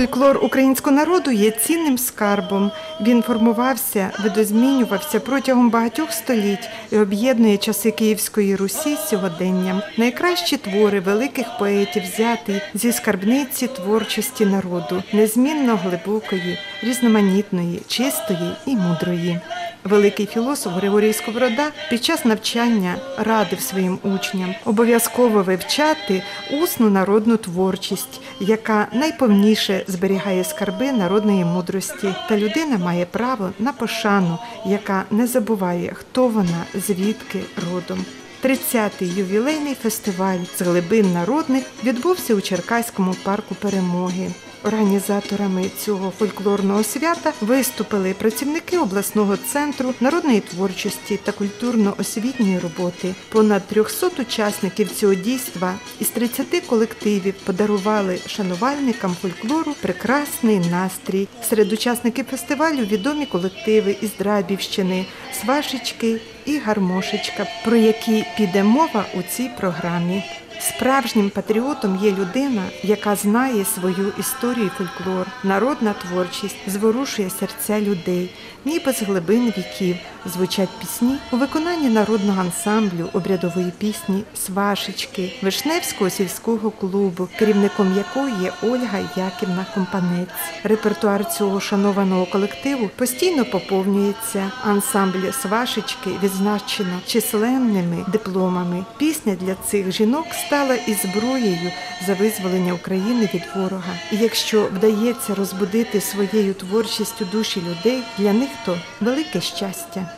Фольклор українського народу є цінним скарбом. Він формувався, видозмінювався протягом багатьох століть і об'єднує часи Київської Русі з сьогоденням. Найкращі твори великих поетів взяті зі скарбниці творчості народу, незмінно глибокої, різноманітної, чистої і мудрої. Великий філософ Григорій Сковорода під час навчання радив своїм учням обов'язково вивчати усну народну творчість, яка найповніше зберігає скарби народної мудрості, та людина має право на пошану, яка не забуває, хто вона, звідки родом. 30-й ювілейний фестиваль з глибин народних відбувся у Черкаському парку перемоги. Організаторами цього фольклорного свята виступили працівники обласного центру народної творчості та культурно-освітньої роботи. Понад 300 учасників цього дійства із 30 колективів подарували шанувальникам фольклору прекрасний настрій. Серед учасників фестивалю відомі колективи із Драбівщини, Свашечки і Гармошечка, про які піде мова у цій програмі. Справжнім патріотом є людина, яка знає свою історію і фольклор. Народна творчість зворушує серця людей, ніби з глибин віків звучать пісні у виконанні народного ансамблю обрядової пісні Свашечки Вишневського сільського клубу, керівником якої є Ольга Яківна Компанець. Репертуар цього шанованого колективу постійно поповнюється. Ансамбль Свашечки відзначено численними дипломами. Пісня для цих жінок стала і зброєю за визволення України від ворога. І якщо вдається розбудити своєю творчістю душі людей, для них то велике щастя.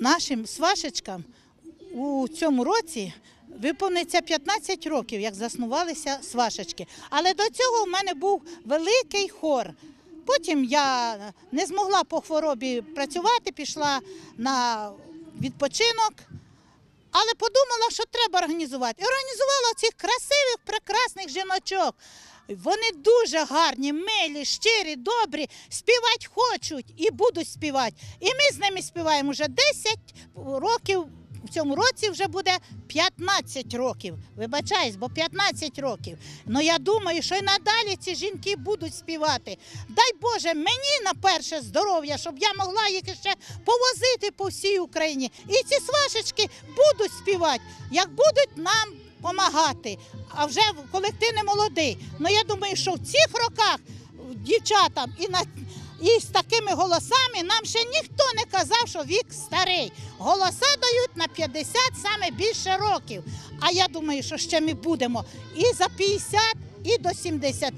Нашим свашечкам у цьому році виповниться 15 років, як заснувалися свашечки. Але до цього в мене був великий хор. Потім я не змогла по хворобі працювати, пішла на відпочинок. Але подумала, що треба організувати. І організувала цих красивих, прекрасних жіночок. Вони дуже гарні, милі, щирі, добрі, співати хочуть і будуть співати. І ми з ними співаємо вже 10 років. В цьому році вже буде 15 років. Вибачаюсь, бо 15 років. Ну я думаю, що й надалі ці жінки будуть співати. Дай Боже, мені на перше здоров'я, щоб я могла їх ще повозити по всій Україні. І ці свашечки будуть співати, як будуть нам допомагати. А вже колектив не молодий. Ну я думаю, що в цих роках дівчатам і на і з такими голосами нам ще ніхто не казав, що вік старий. Голоса дають на 50 саме більше років. А я думаю, що ще ми будемо і за 50, і до 70.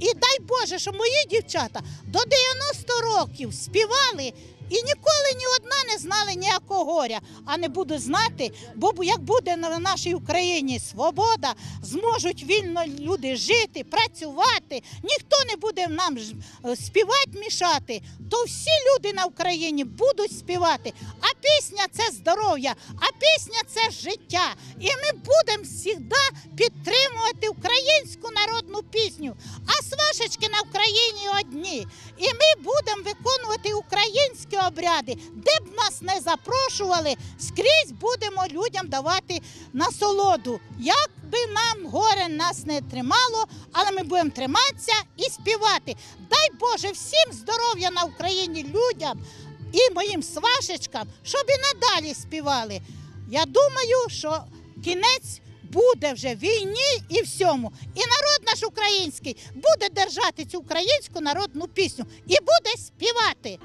І дай Боже, що мої дівчата до 90 років співали. І ніколи ні одна не знали ніякого горя, а не буду знати, бо як буде на нашій Україні свобода, зможуть вільно люди жити, працювати, ніхто не буде нам е, співати мішати, то всі люди на Україні будуть співати. А пісня це здоров'я, а пісня це життя. І ми будемо завжди підтримувати українську народну пісню. А свашечки на Україні одні. І ми будемо виконувати обряди, де б нас не запрошували, скрізь будемо людям давати насолоду. Як би нам горе нас не тримало, але ми будемо триматися і співати. Дай Боже всім здоров'я на Україні людям і моїм свашечкам, щоб і надалі співали. Я думаю, що кінець буде вже війні і всьому. І народ наш український буде держати цю українську народну пісню і буде співати.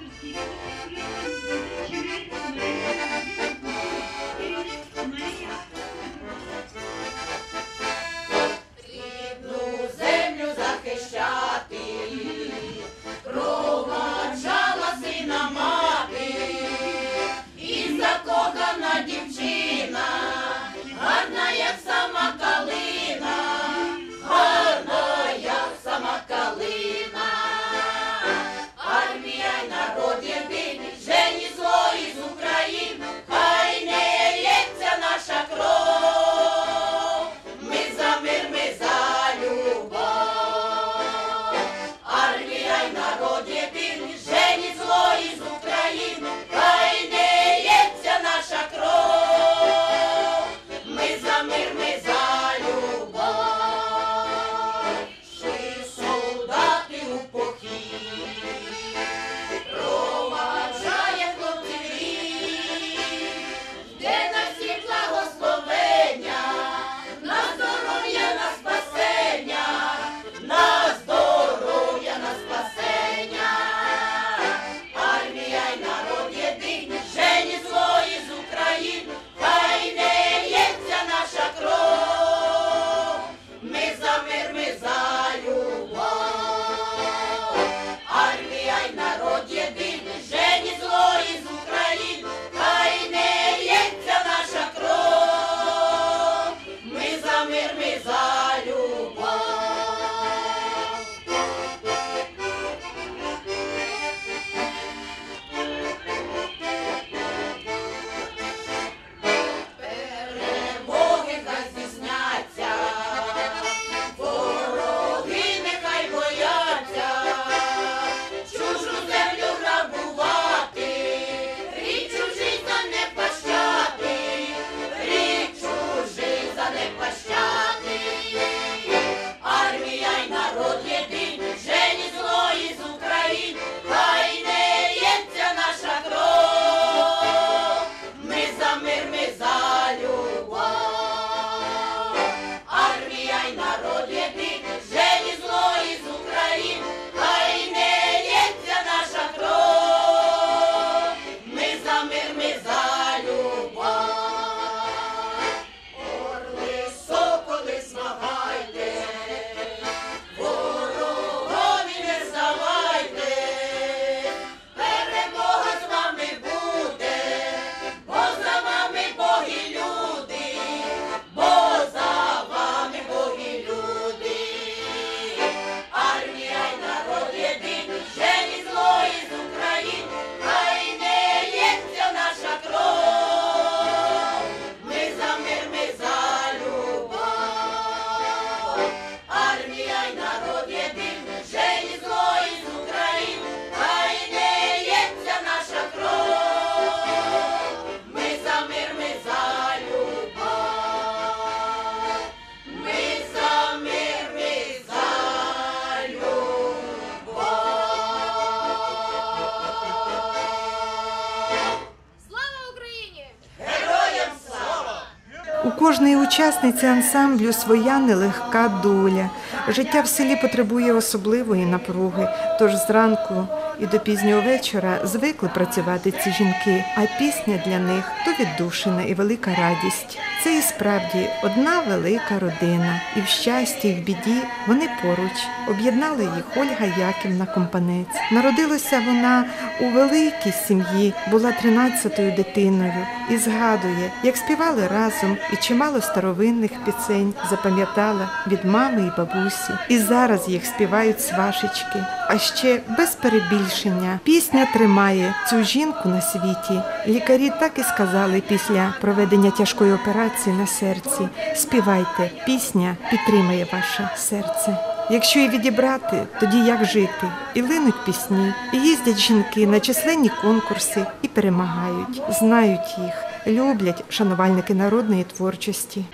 Кожної учасниці ансамблю своя нелегка доля. Життя в селі потребує особливої напруги, тож зранку і до пізнього вечора звикли працювати ці жінки, а пісня для них то віддушина і велика радість. Це і справді одна велика родина, і в щасті, і в біді вони поруч. Об'єднала їх Ольга Яківна Компанець. Народилася вона у великій сім'ї, була тринадцятою дитиною і згадує, як співали разом, і чимало старовинних пісень запам'ятала від мами і бабусі. І зараз їх співають свашечки. А ще без перебільшення пісня тримає цю жінку на світі. Лікарі так і сказали після проведення тяжкої операції на серці. Співайте, пісня підтримає ваше серце. Якщо і відібрати, тоді як жити? І линуть пісні, і їздять жінки на численні конкурси і перемагають, знають їх, люблять шанувальники народної творчості.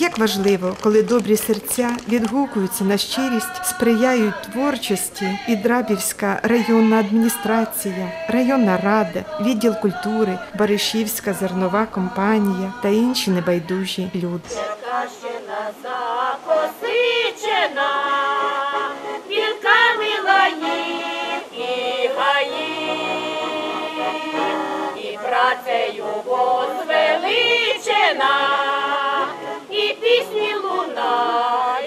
Як важливо, коли добрі серця відгукуються на щирість, сприяють творчості і Драбівська районна адміністрація, районна рада, відділ культури, Баришівська зернова компанія та інші небайдужі люди. Працею возвеличена, пісні лунає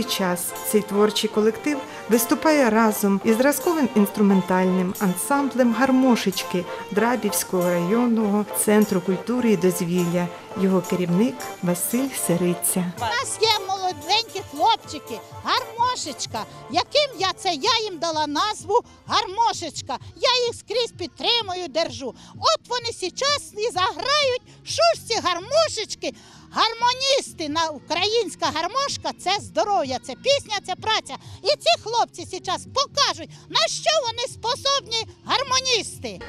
Тривалий час цей творчий колектив виступає разом із зразковим інструментальним ансамблем гармошечки Драбівського районного центру культури і дозвілля. Його керівник Василь Сириця. У нас є хлопчики, гармошечка. Яким я це? Я їм дала назву гармошечка. Я їх скрізь підтримую, держу. От вони зараз і заграють. Ці гармошечки? Гармоністи на українська гармошка це здоров'я, це пісня, це праця. І ці хлопці зараз покажуть, на що вони способні гармоністи.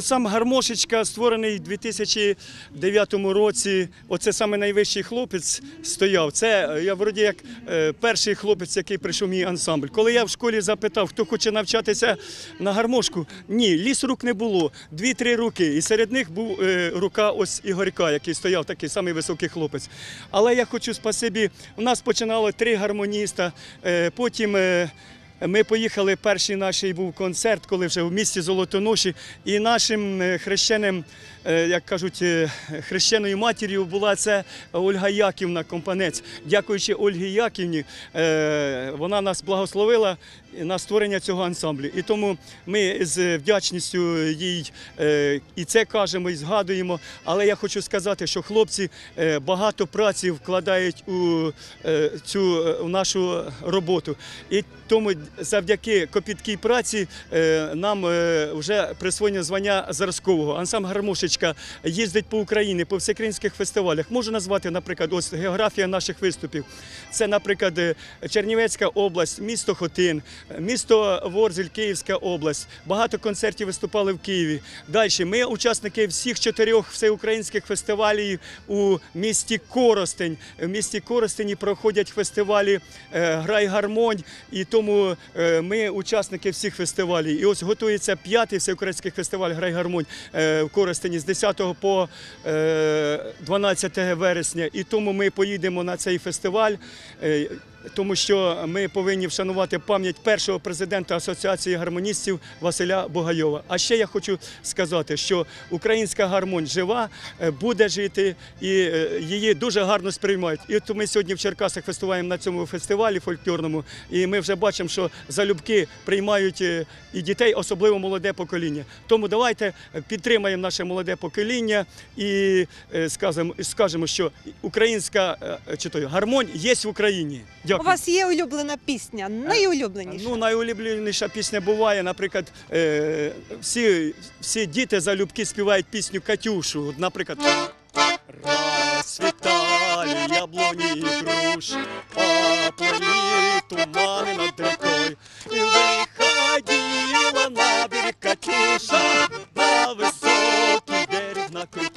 Ансамбль гармошечка створений у 2009 році. Оце саме найвищий хлопець стояв. Це е, я вроді як е, перший хлопець, який прийшов в мій ансамбль. Коли я в школі запитав, хто хоче навчатися на гармошку, ні, ліс рук не було. Дві-три руки. І серед них був е, рука ось Ігорька, який стояв, такий самий високий хлопець. Але я хочу спасибі. У нас починало три гармоніста, е, потім. Ми поїхали, перший наш був концерт, коли вже в місті Золотоноші, і нашим е, хрещеним, е, як кажуть, е, хрещеною матір'ю була це Ольга Яківна Компанець. Дякуючи Ольгі Яківні, вона нас благословила на створення цього ансамблю. І тому ми з вдячністю їй е, і це кажемо, і згадуємо. Але я хочу сказати, що хлопці е, багато праці вкладають у е, цю у нашу роботу. І тому завдяки копіткій праці нам вже присвоєно звання зразкового. Ансамбль гармошечка їздить по Україні, по всеукраїнських фестивалях. Можу назвати, наприклад, ось географія наших виступів. Це, наприклад, Чернівецька область, місто Хотин, місто Ворзель, Київська область. Багато концертів виступали в Києві. Далі ми учасники всіх чотирьох всеукраїнських фестивалів у місті Коростень. В місті Коростені проходять фестивалі е, Грай гармонь, і тому е, ми учасники всіх фестивалів. І ось готується п'ятий всеукраїнський фестиваль Грай Гармонь е, в Коростені з 10 по е, 12 вересня. І тому ми поїдемо на цей фестиваль. Тому що ми повинні вшанувати пам'ять першого президента Асоціації гармоністів Василя Бугайова. А ще я хочу сказати, що українська гармонь жива, е, буде жити і е, її дуже гарно сприймають. І от ми сьогодні в Черкасах фестиваємо на цьому фестивалі фольклорному, і ми вже бачимо, що залюбки приймають е, і дітей, особливо молоде покоління. Тому давайте підтримаємо наше молоде покоління і скажемо, що українська чи то гармонь є в Україні. Дякую. У вас є улюблена пісня, найулюбленіша. Ну, найулюбленіша пісня буває, наприклад, е, всі, всі діти залюбки співають пісню Катюшу. Наприклад, розцвітали яблуні і груші, поплили тумани над рікою. І виходила на берег Катюша, на високий берег на крутой.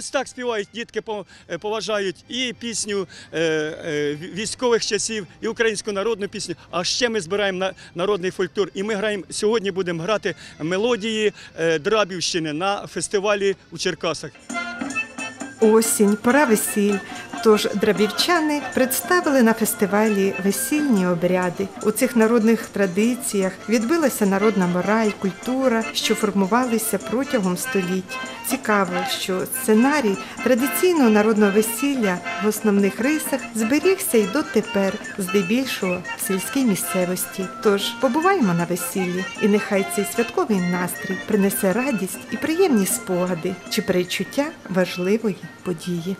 Ось так співають дітки, е, поважають і пісню е, е, ві- військових часів, і українську народну пісню. А ще ми збираємо на народний фольклор. І ми граємо сьогодні. Будемо грати мелодії Драбівщини на фестивалі у Черкасах. Осінь, пора весіль. Тож драбівчани представили на фестивалі весільні обряди. У цих народних традиціях відбилася народна мораль, культура, що формувалися протягом століть. Цікаво, що сценарій традиційного народного весілля в основних рисах зберігся й дотепер, здебільшого в сільській місцевості. Тож побуваємо на весіллі, і нехай цей святковий настрій принесе радість і приємні спогади чи перечуття важливої події.